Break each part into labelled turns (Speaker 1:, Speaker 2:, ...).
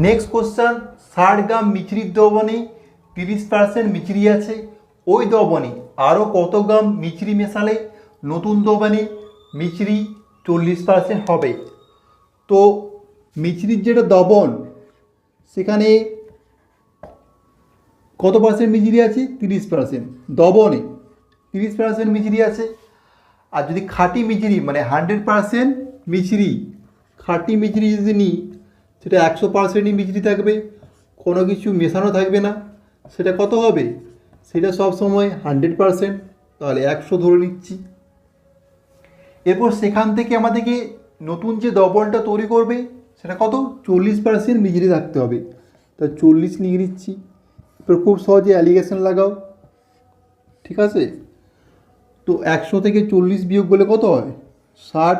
Speaker 1: Next question ষাট গ্রাম মিচড়ির দ্রবণে তিরিশ পার্সেন্ট মিচড়ি আছে, ওই দ্রবণে আরও কত গ্রাম মিচড়ি মেশালে নতুন দ্রবণে মিচড়ি চল্লিশ পার্সেন্ট হবে। তো মিচড়ির যেটা দ্রবণ সেখানে কত পার্সেন্ট মিচড়ি আছে? তিরিশ পার্সেন্ট দ্রবণে তিরিশ পার্সেন্ট মিচড়ি আছে। আর যদি খাঁটি মিচড়ি মানে হান্ড্রেড পার্সেন্ট মিচড়ি খাঁটি মিচড়ি যদি নিই সেটা একশো পার্সেন্টই মিচড়ি থাকবে, কোনো কিছু মেশানো থাকবে না। সেটা কত হবে? সেটা সব সময় হান্ড্রেড পার্সেন্ট, তাহলে একশো ধরে নিচ্ছি। এরপর সেখান থেকে আমাদেরকে নতুন যে দ্রবণটা তৈরি করবে, সেটা কত? চল্লিশ পার্সেন্ট মিজরি থাকতে হবে। তা চল্লিশ নিয়ে নিচ্ছি। এরপর খুব সহজে অ্যালিগেশন লাগাও। ঠিক আছে? তো একশো থেকে চল্লিশ বিয়োগ করলে কত হয়? ষাট,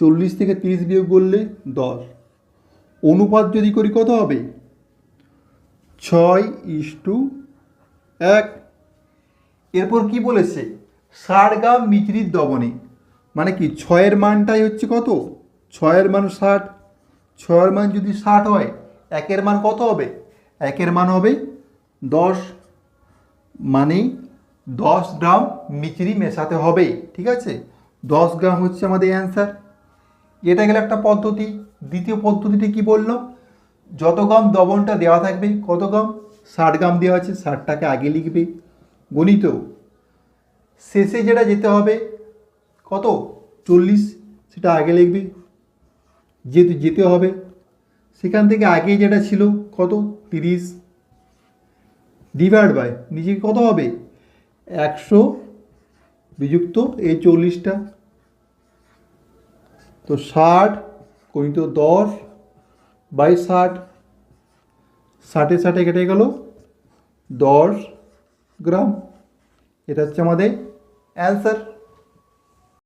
Speaker 1: চল্লিশ থেকে তিরিশ বিয়োগ করলে দশ। অনুপাত যদি করি কত হবে? ছয় ইস টু এক। এরপর কি বলেছে? ষাট গ্রাম মিচড়ির দবনে। মানে কি, ছয়ের মানটাই হচ্ছে কত? ছয়ের মান ষাট। ছয়ের মান যদি ষাট হয়, একের মান কত হবে? একের মান হবে দশ। মানে দশ গ্রাম মিচড়ি মেশাতে হবে, ঠিক আছে? দশ গ্রাম হচ্ছে আমাদের অ্যান্সার। এটা গেলে একটা পদ্ধতি। দ্বিতীয় পদ্ধতিটি কি বললাম যত গ্রাম দ্রবণটা দেওয়া থাকবে, কত গ্রাম ষাট গ্রাম দেওয়া আছে, ষাটটাকে আগে লিখবে। গণিত, শেষে যেটা যেতে হবে, কত? চল্লিশ, সেটা আগে লিখবে। যেহেতু যেতে হবে। সেখান থেকে আগে যেটা ছিল, কত? তিরিশ। ডিভাইড বাই নিচে কত হবে? একশো, বিযুক্ত এই চল্লিশটা। তো ষাট গণিত দশ বাই ষাট, ষাটে ষাটে কেটে গেল দশ গ্রাম। এটা হচ্ছে আমাদের অ্যান্সার